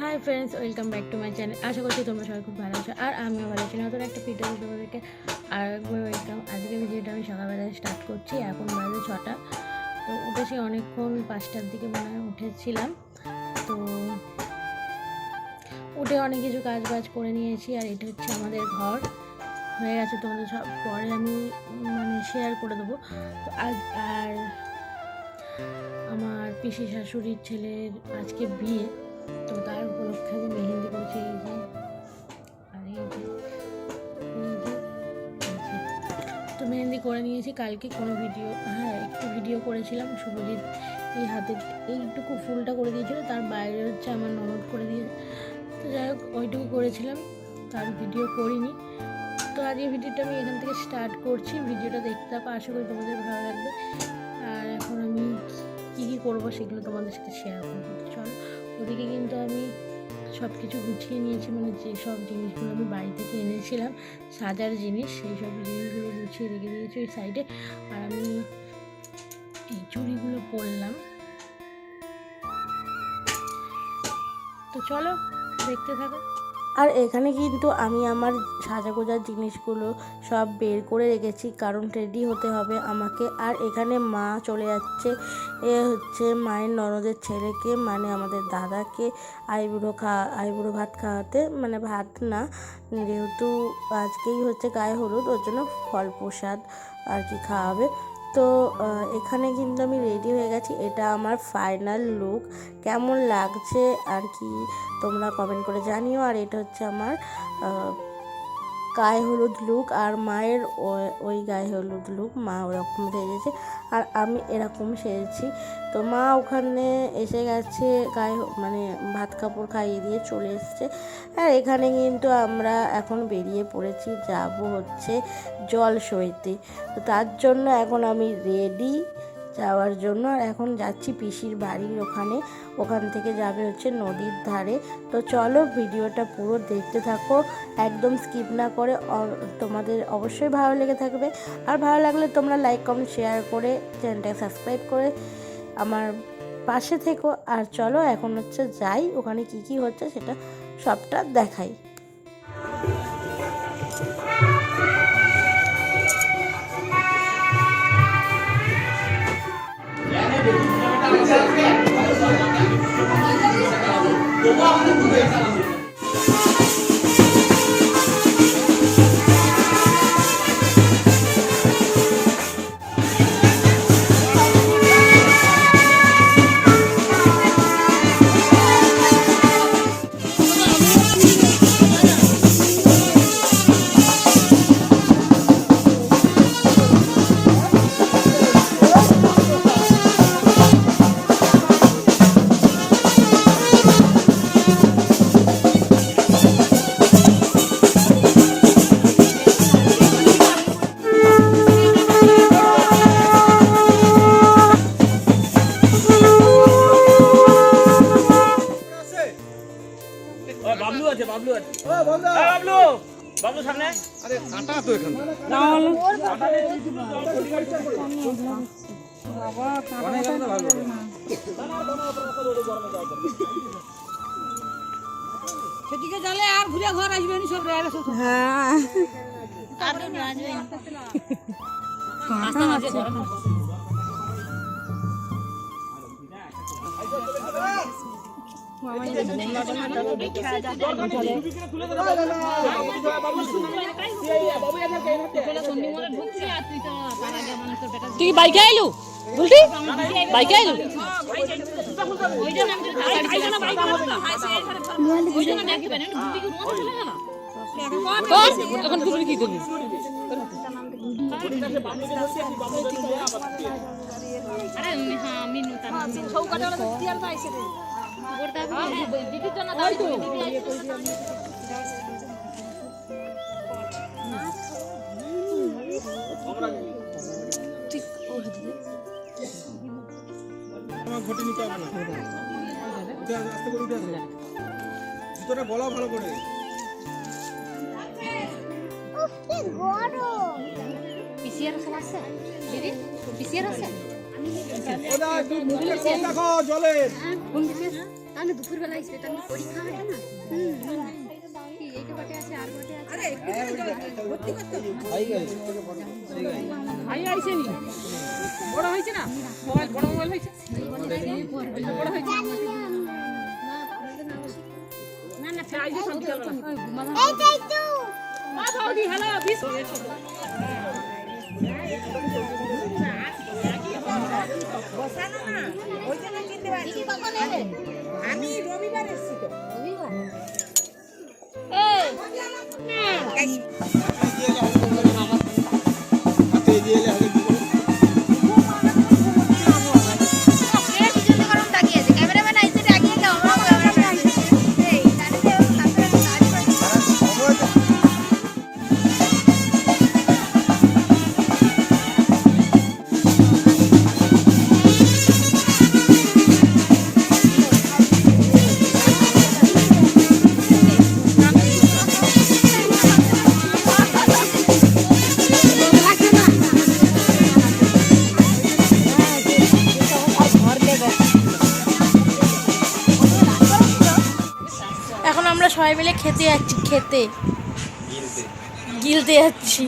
Hi friends welcome back to my channel আশা করছি তোমরা সবাই খুব ভালো আছো। আর আমিও ভালো আছি। নতুন একটা ভিডিও তোমাদেরকে আর একবার ওয়েলকাম আজকে ভিডিওটা আমি সকালবেলায় স্টার্ট করছি। এখন বাজে ছটা। তো উঠেছি অনেকক্ষণ পাঁচটার দিকে মনে হয় উঠেছিলাম। তো উঠে অনেক কিছু কাজ বাজ করে নিয়েছি। আর এটা হচ্ছে আমাদের ঘর। হয়ে গেছে তোমাদের সব পরে আমি মানে শেয়ার করে দেবো। তো আজ আর আমার পিসি শাশুড়ির ছেলের আজকে বিয়ে, তো তার উপলক্ষে আমি মেহেন্দি করেছি এই যে, আর এই যে। তো মেহেন্দি করে নিয়েছি, কালকে কোনো ভিডিও হ্যাঁ একটু ভিডিও করেছিলাম, শুভজিৎ এই হাতের এইটুকু ফুলটা করে দিয়েছিল, তার বাইরে হচ্ছে আমার ননদ করে দিয়ে, তো যাই হোক, ওইটুকু করেছিলাম, তার ভিডিও করিনি তো আজকে ভিডিওটা আমি এখান থেকে স্টার্ট করছি, ভিডিওটা দেখতে থাকো, আশা করি তোমাদের ভালো লাগবে করব সেগুলো তোমাদের সাথে শেয়ার করব। চলো, ওদিকে কিন্তু আমি সব কিছু গুছিয়ে নিয়েছি মানে যেসব জিনিসগুলো আমি বাড়ি থেকে এনেছিলাম, সাজার জিনিস, সেই সব জিনিসগুলো গুছিয়ে রেখে দিয়েছি ওই সাইডে আর আমি এই চুড়িগুলো পরলাম। তো চলো, দেখতে থাকো। আর এখানে কিন্তু আমি আমার সাজা গোজার জিনিসগুলো সব বের করে রেখেছি, কারণ রেডি হতে হবে আমাকে। আর এখানে মা চলে যাচ্ছে, এ হচ্ছে মায়ের ননদের ছেলেকে মানে আমাদের দাদাকে। আইবুড়ো খা, আইবুড়ো ভাত খাওয়াতে মানে ভাত না, যেহেতু আজকেই হচ্ছে গায়ে হলুদ, ওর জন্য ফল প্রসাদ আর কি খাওয়াবে। তো এখানে কিন্তু আমি রেডি হয়ে গেছি। এটা আমার ফাইনাল লুক কেমন লাগছে আর কি তোমরা কমেন্ট করে জানিও। আর এটা হচ্ছে আমার গায়ে হলুদ লুক আর মায়ের ওই গায়ে হলুদ লুক, মা ওরকম সেজেছে আর আমি এরকম সেজেছি। তো মা ওখানে এসে গেছে, গায়ে মানে ভাত কাপড় খাইয়ে দিয়ে চলে এসছে। আর এখানে কিন্তু আমরা এখন বেরিয়ে পড়েছি, যাব হচ্ছে জল সইতে তো তার জন্য এখন আমি রেডি যাওয়ার জন্য। আর এখন যাচ্ছি পিসির বাড়ির ওখানে। ওখান থেকে যাবে হচ্ছে নদীর ধারে। তো চলো ভিডিওটা পুরো দেখতে থাকো। একদম স্কিপ না করে তোমাদের অবশ্যই ভালো লেগে থাকবে। আর ভালো লাগলে তোমরা লাইক কমেন্ট শেয়ার করে চ্যানেলটাকে সাবস্ক্রাইব করে আমার পাশে থেকো। আর চলো এখন হচ্ছে যাই। ওখানে কি কি হচ্ছে সেটা সবটা দেখাই। ও, বাবলু আছে বাবলু আছে ও বাবলু! বাবলু! সামনে। আরে কাটা তো এখানে। সেদিকে গেলে আর ঘুরে ঘর আসবে নি সব রেলে সব তুই বাইকে আইলু বলতি বাইকে আইলু এখন কি করবি আমার ঘটে নিতে হবে না আস্তে করে উঠে দিকে তাহলে দুপুরবেলা আসবে তাহলে পরীক্ষা হবে না? হুম হুম। এই বটে আছে আর বটে আছে? আরে ভাই আইছে নি? বড় হয়েছে না? মোবাইল বড় মোবাইল হয়েছে? বড় হয়েছে? না না সব তো হ্যালো আমি এসেছি তো। রবিবার হাতে সবাই মিলে খেতে যাচ্ছি খেতে। গিলতে যাচ্ছি।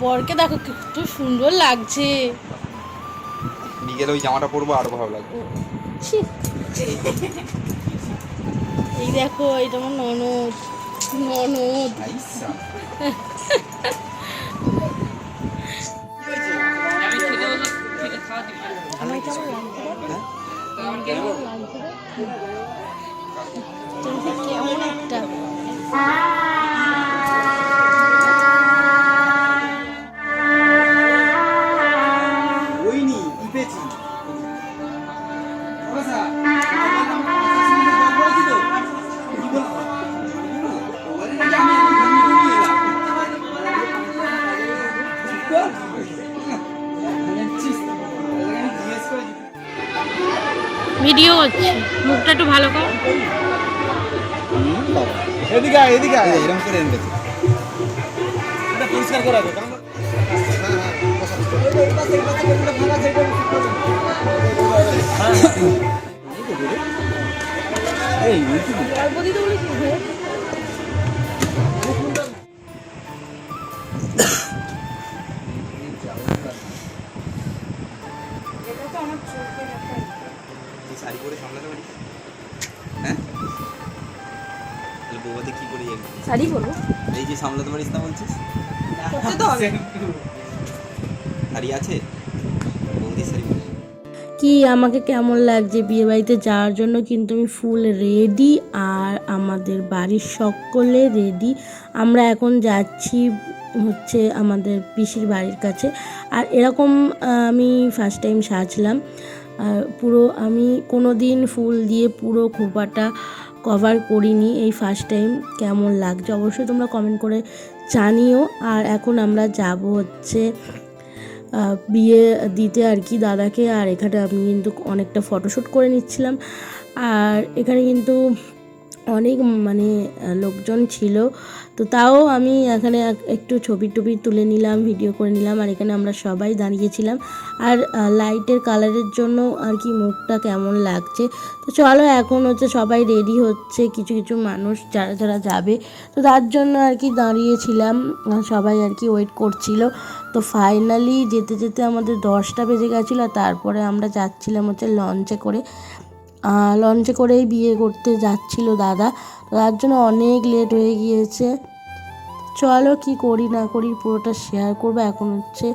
বরকে দেখো কত সুন্দর লাগছে। বিকেলে ওই জামাটা পরবো আরও ভালো লাগবে। এই দেখো এটা আমার ননদ। ননদ। আমার কেমন লাগছে? কেমন একটা একটু ভালো কর এদিকে আয়, এদিকে আয়। এরকম করে এনেছে এটা পরিষ্কার করে এই। শাড়ি পরবো এই যে সামলাতে পারিস না বলছিস? শাড়ি আছে? বৌদির শাড়ি পরে কি আমাকে কেমন লাগছে বিয়ে বাড়িতে যাওয়ার জন্য? কিন্তু আমি ফুল রেডি আর আমাদের বাড়ির সকলে রেডি। আমরা এখন যাচ্ছি হচ্ছে আমাদের পিসির বাড়ির কাছে। আর এরকম আমি ফার্স্ট টাইম সাজলাম। আর পুরো আমি কোনো দিন ফুল দিয়ে পুরো খোপাটা কভার করিনি এই ফার্স্ট টাইম কেমন লাগছে? অবশ্যই তোমরা কমেন্ট করে জানিও। আর এখন আমরা যাব হচ্ছে বিয়ে দিতে আর কি দাদাকে। আর এখানে আমি কিন্তু অনেকটা ফটোশ্যুট করে নিচ্ছিলাম। আর এখানে কিন্তু অনেক মানে লোকজন ছিল। তো তাও আমি এখানে এক- একটু ছবি টবি তুলে নিলাম ভিডিও করে নিলাম, আর এখানে আমরা সবাই দাঁড়িয়েছিলাম। আর লাইটের কালারের জন্য আর কি মুখটা কেমন লাগছে। তো চলো এখন হচ্ছে সবাই রেডি হচ্ছে, কিছু কিছু মানুষ যারা যারা যাবে। তো তার জন্য আর কি দাঁড়িয়েছিলাম সবাই আর কি ওয়েট করছিল। তো ফাইনালি যেতে যেতে আমাদের দশটা বেজে গেছিল তারপরে আমরা যাচ্ছিলাম হচ্ছে লঞ্চে করে। লঞ্চে করেই বিয়ে করতে যাচ্ছিল দাদা। তার জন্য অনেক লেট হয়ে গিয়েছে। চলো কি করি না করি পুরোটা শেয়ার করব। এখন হচ্ছে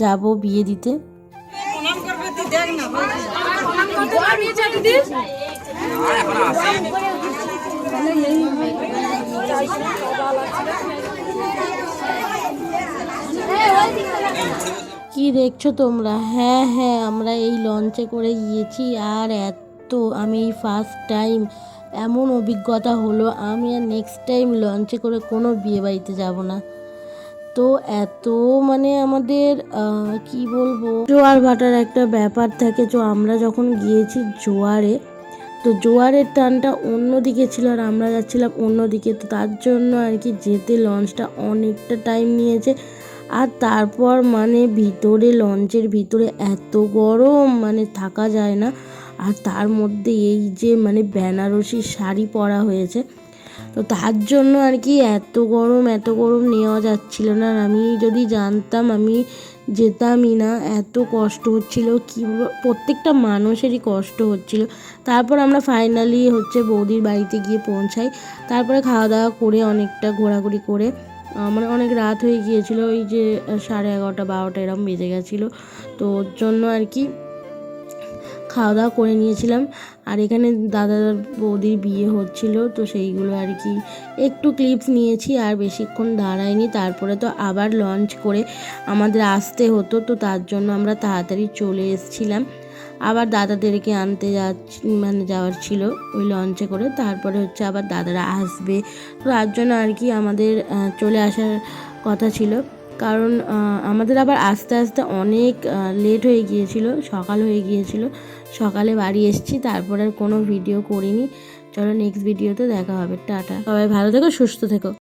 যাব বিয়ে দিতে। কি দেখছ তোমরা? হ্যাঁ হ্যাঁ আমরা এই লঞ্চে করে গিয়েছি। আর এত আমি ফার্স্ট টাইম এমন অভিজ্ঞতা হলো, আমি আর নেক্সট টাইম লঞ্চে করে কোনো বিয়ে বাড়িতে যাব না। তো এত মানে আমাদের কি বলব? জোয়ার ভাটার একটা ব্যাপার থাকে তো আমরা যখন গিয়েছি জোয়ারে, তো জোয়ারের টানটা অন্যদিকে ছিল আর আমরা যাচ্ছিলাম অন্যদিকে। তো তার জন্য আর কি যেতে লঞ্চটা অনেকটা টাইম নিয়েছে। আর তারপর মানে ভিতরে লঞ্চের ভিতরে এত গরম মানে থাকা যায় না। আর তার মধ্যে এই যে মানে বেনারসি শাড়ি পরা হয়েছে, তো তার জন্য আর কি এত গরম এত গরম নেওয়া যাচ্ছিল না। আমি যদি জানতাম, আমি যেতামই না। এত কষ্ট হচ্ছিল, কি প্রত্যেকটা মানুষেরই কষ্ট হচ্ছিল। তারপর আমরা ফাইনালি হচ্ছে বৌদির বাড়িতে গিয়ে পৌঁছাই। তারপরে খাওয়া দাওয়া করে অনেকটা ঘোরাঘুরি করে মানে অনেক রাত হয়ে গিয়েছিল। ওই যে সাড়ে এগারোটা, বারোটা এরকম বেজে গেছিল। তো ওর জন্য আর কি খাওয়া দাওয়া করে নিয়েছিলাম। আর এখানে দাদা বৌদির বিয়ে হচ্ছিল, তো সেইগুলো আর কি। একটু ক্লিপস নিয়েছি, আর বেশিক্ষণ দাঁড়াইনি তারপরে তো আবার লঞ্চ করে আমাদের আসতে হতো, তো তার জন্য আমরা তাড়াতাড়ি চলে এসেছিলাম। আবার দাদাদেরকে আনতে যাচ্ছি মানে যাওয়ার ছিল ওই লঞ্চে করে। তারপরে হচ্ছে আবার দাদারা আসবে। তো তার জন্য আর কি আমাদের চলে আসার কথা ছিল। কারণ আমাদের আবার আস্তে আস্তে অনেক লেট হয়ে গিয়েছিল, সকাল হয়ে গিয়েছিল। সকালে বাড়ি এসেছি, তারপর আর কোনো ভিডিও করিনি। চলো নেক্সট ভিডিওতে দেখা হবে। টাটা। সবাই ভালো থেকো, সুস্থ থেকো।